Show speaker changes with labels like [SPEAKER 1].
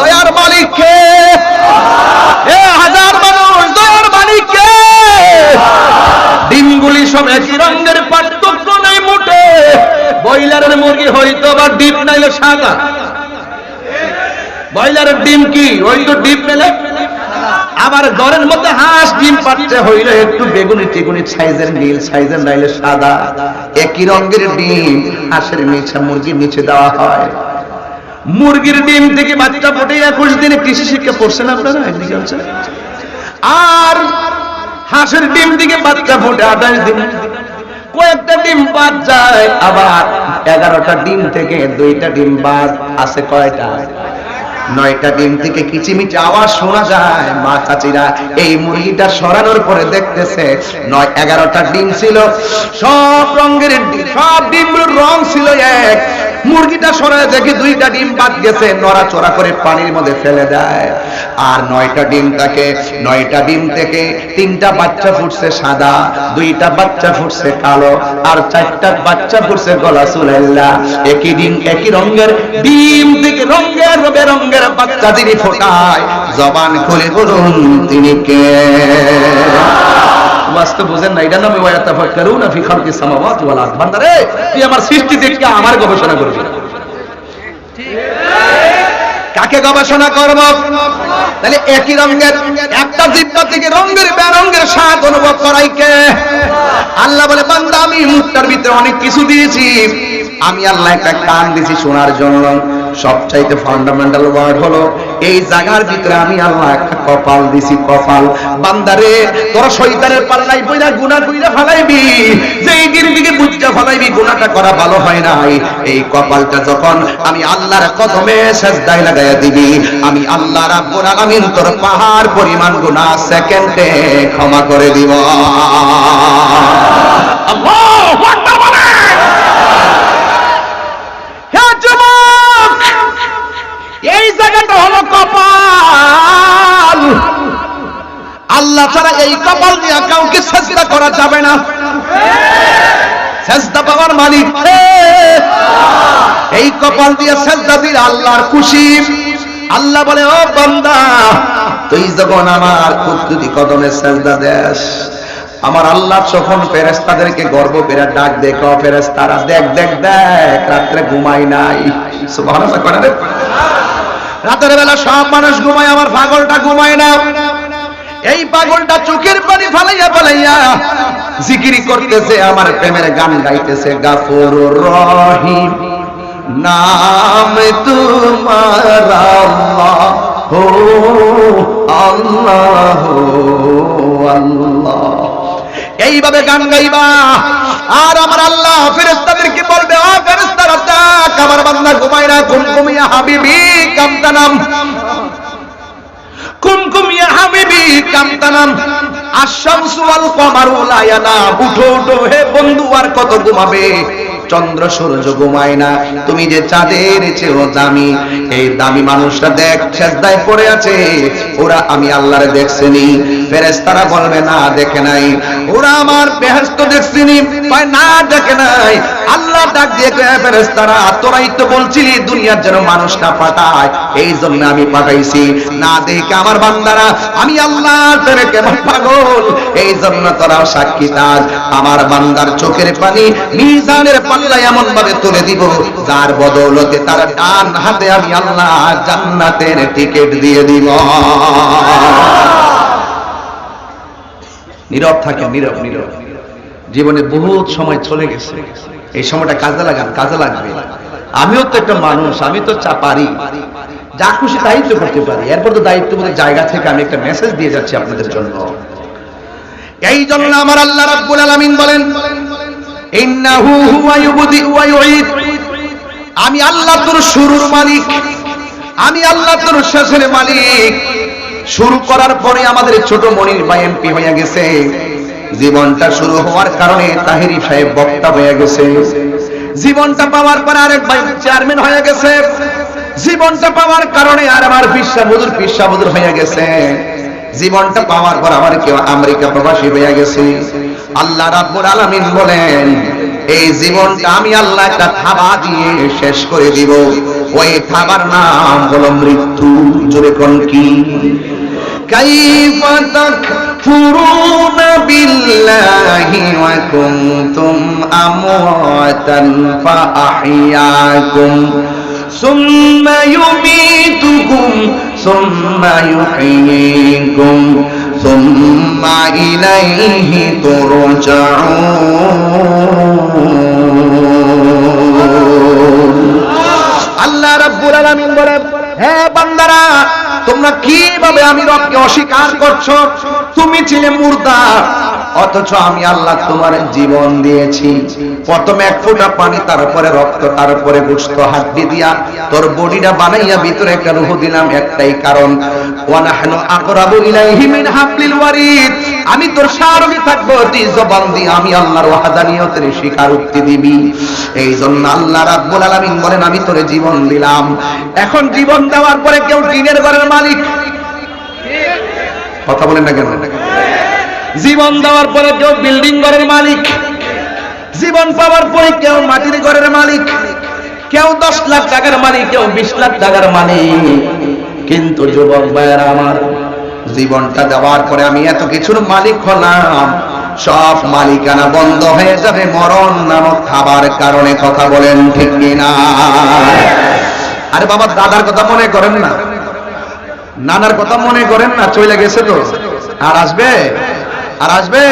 [SPEAKER 1] দয়ার মালিক কে হাজার মানুষ, দয়ার মালিক কে ডিমগুলি সব একই রঙের, পার্থক্য নাই মোটে। বয়লারের মুরগি হয়তো বা ডিম নাইলে সাদা বয়লারের ডিম কি? ওই তো ডিম মেলে আবার ঘরের মধ্যে হাঁস ডিম পাচ্ছে, হইলে একটু বেগুনি টেগুনি সাইজের নীল, সাইজের নাইলে সাদা। একই রঙের ডিম, হাঁসের নিচে মুরগির মিছে দেওয়া হয়। মুরগির ডিম থেকে বাচ্চা ফুটে একুশ দিনে কৃষি শিক্ষা পড়ছেন আপনারা? আর হাঁসের ডিম থেকে বাচ্চা ফোটে আঠাশ দিন। কয়েকটা ডিম বাদ যায়, আবার এগারোটা ডিম থেকে দুইটা ডিম বাদ আছে কয়টা? নয়টা ডিম থেকে কিচিমিচি আওয়াজ শোনা যায়। মা চাচিরা এই মুরগিটা সরানোর পরে দেখতেছে, নয়, এগারোটা ডিম ছিল। সব রঙের সব ডিমগুলোর রং ছিল এক। মুরগিটা সরায় দেখে দুইটা ডিম বাদ গেছে, নড়াচড়া করে পানির মধ্যে ফেলে দেয়। আর নয়টা ডিম থাকে নয়টা ডিম থেকে তিনটা বাচ্চা ফুটছে সাদা, দুইটা বাচ্চা ফুটছে কালো, আর চারটা বাচ্চা ফুটছে গলা সুলাইল্লা একই ডিম, একই রঙের ডিম থেকে রঙের বেরঙের বাচ্চা যিনি ফোটায়। জবান খুলে বলুন, তিনি কে? কাকে গবেষণা একই রঙের, একটা থেকে রঙের কে? আল্লাহ বলে, বান্দা, আমি মুখটার ভিতরে অনেক কিছু দিয়েছি। আমি আল্লাহ একটা কান দিয়েছি শোনার জন্য। সবচাইতে ফান্ডামেন্টাল ওয়ার্ড হলো, এই জায়গার ভিতরে আমি আল্লাহ একটা কপাল দিছি, কপাল। বান্দারে, তোরা শয়তানের পাল্লাই বইরা গুনাহ কইরা ফালাইবি। যে এই দিকে বুঝতে ফালাইবি, গুনাহটা করা ভালো হয় নাই। এই কপালটা যখন আমি আল্লাহর কদমে সেজদায় লাগাইয়া দিবি, আমি আল্লাহ রাব্বুল আলামিন তোর পাহাড় পরিমাণ গুনাহ সেকেন্ডে ক্ষমা করে দিব। আল্লাহু আকবার বলেন হে যুবক এই জায়গাটা হলো কপাল। আল্লাহ ছাড়া এই কপাল দিয়ে কাউকে সেজদা করা যাবে না। সেজদা পাওয়ার মালিক এই কপাল দিয়ে সেজদা আল্লাহর খুশি। আল্লাহ বলে, ও বান্দা, তুই যখন আমার কুদ্দুতি কদমে সেজদা দেশ আমার আল্লাহ যখন ফেরেস্তাদেরকে গর্ব করে ডাক দেখ ফেরেস্তারা দেখ দেখ দেখ, রাত্রে ঘুমাই নাই। সুবহানাল্লাহ, কয় না রে? রাতের বেলা সব মানুষ ঘুমায়, আমার পাগলটা ঘুমায় না। এই পাগলটা চোখের পানি ফালাইয়া ফালাইয়া জিকিরি করতেছে, আমার প্রেমের গান গাইতেছে, গাফুর রহিম। নাম তোমার আল্লাহ আল্লাহ আল্লাহ। এইভাবে গান গাইবা। আর আমার আল্লাহ ফেরেস্তাদেরকে বলবে, ও ফেরেস্তারা ডাক আমার বান্দা ঘুমায় না। ঘুমঘুমিয়া হাবিবি কামতানাম হাবিবি কামতানাম আশামসু কত ঘুমাবে? চন্দ্র সূর্য ঘুমায় না। তুমি যে চাঁদের চেয়েও দামি, এই দামি মানুষটা দেখ, সেজদায় পড়ে আছে। ওরা আমি আল্লাহরে দেখছেনি। ফেরেশতারা বলবে, না, দেখে নাই। ওরা আমার বেহেশত দেখছিনি, কয়, না, দেখে নাই। আল্লাহ ডাক দিয়ে ফেরেশতারা, তোরাই তো বলছিলি দুনিয়ার যেন মানুষ না পাঠায়। এই জন্য আমি পাঠাইছি। না, দেখে আমার বান্দারা, আমি আল্লাহ তোরে কেমন পাগল? এই জন্য তোরাও সাক্ষী থাক আমার বান্দার চোখের পানি মিজানের পাল্লা এমন ভাবে তুলে দিব, যার বদৌলতে তার ডান হাতে আমি আল্লাহ জান্নাতের টিকিট দিয়ে দিব। নীরব থাকে নীরব নীরব। জীবনে বহুত সময় চলে গেছে। এই সময়টা কাজে লাগান, কাজে লাগবে। আমিও তো একটা মানুষ, আমি তো চা পারি। যা খুশি তো করতে পারি। এরপর তো দায়িত্ববোধের জায়গা থেকে আমি একটা মেসেজ দিয়ে যাচ্ছি আপনাদের জন্য। এই জন্য আমার আল্লাহ রাব্বুল আলামিন বলেন আমি আল্লাহ তোর শুরুর মালিক। আমি আল্লাহ তোর শেষের মালিক। শুরু করার পরে আমাদের ছোট মনির ভাই এমপি হয়ে গেছে। জীবনটা শুরু হওয়ার কারণে তাহিরি সাহেব বক্তা হয়ে গেছে। জীবনটা পাওয়ার পরে আরেক ভাই চেয়ারম্যান হয়ে গেছে। জীবনটা পাওয়ার কারণে আর আমার পিসা বুজুর পিসা বুজুর হয়ে গেছে। জীবনটা পাওয়ার পর আমার কেউ আমেরিকা প্রবাসী হয়ে গেছে আল্লাহ রাব্বুল আলামিন বলেন এই জীবনটা আমি আল্লাহ একটা থাবা দিয়ে শেষ করে দিব ওই থাবার নাম হলো মৃত্যু জোরে কোন কি كيف تكفرون بالله وكنتم أمواتا فأحياكم ثم يميتكم ثم يحييكم ثم إليه ترجعون আল্লাহ রাব্বুল আলামিন বলেন হে বান্দারা তোমরা কিভাবে আমি রবকে অস্বীকার করছো তুমি ছিলে মুর্দা অথচ আমি আল্লাহ তোমার জীবন দিয়েছি। প্রথমে এক ফোঁটা পানি, তারপরে রক্ত, তারপরে গোস্ত হাড্ডি দিয়া তোর বডিটা বানাইয়া ভিতরে রুহ দিলাম একটাই কারণ। আমি তোর সারবি থাকব জবান দিয়ে আমি আল্লাহর ওয়াহাদানিয়তের স্বীকারোক্তি দিবি। এই জন্য আল্লাহ রাব্বুল আলামিন বলেন, আমি তোরে জীবন দিলাম। এখন জীবন দেওয়ার পরে কেউ টিনের ঘরের মালিক। কথা বলেন না কেন? জীবন দেওয়ার পরে কেউ বিল্ডিং ঘরের মালিক। জীবন পাওয়ার পরে কেউ মাটির ঘরের মালিক। কেউ দশ লাখ টাকার মালিক, কেউ বিশ লাখ টাকার মালিক। কিন্তু যুবক ভাইয়েরা আমার, জীবনটা দেওয়ার পরে আমি এত কিছুর মালিক হলাম। সব মালিকানা বন্ধ হয়ে যাবে মরণ নামক খাবার কারণে কথা বলেন ঠিক কিনা? আরে বাবা, দাদার কথা মনে করেন না। নানার কথা মনে করেন না, চলে গেছে তো। আর আসবে? আর আসবে?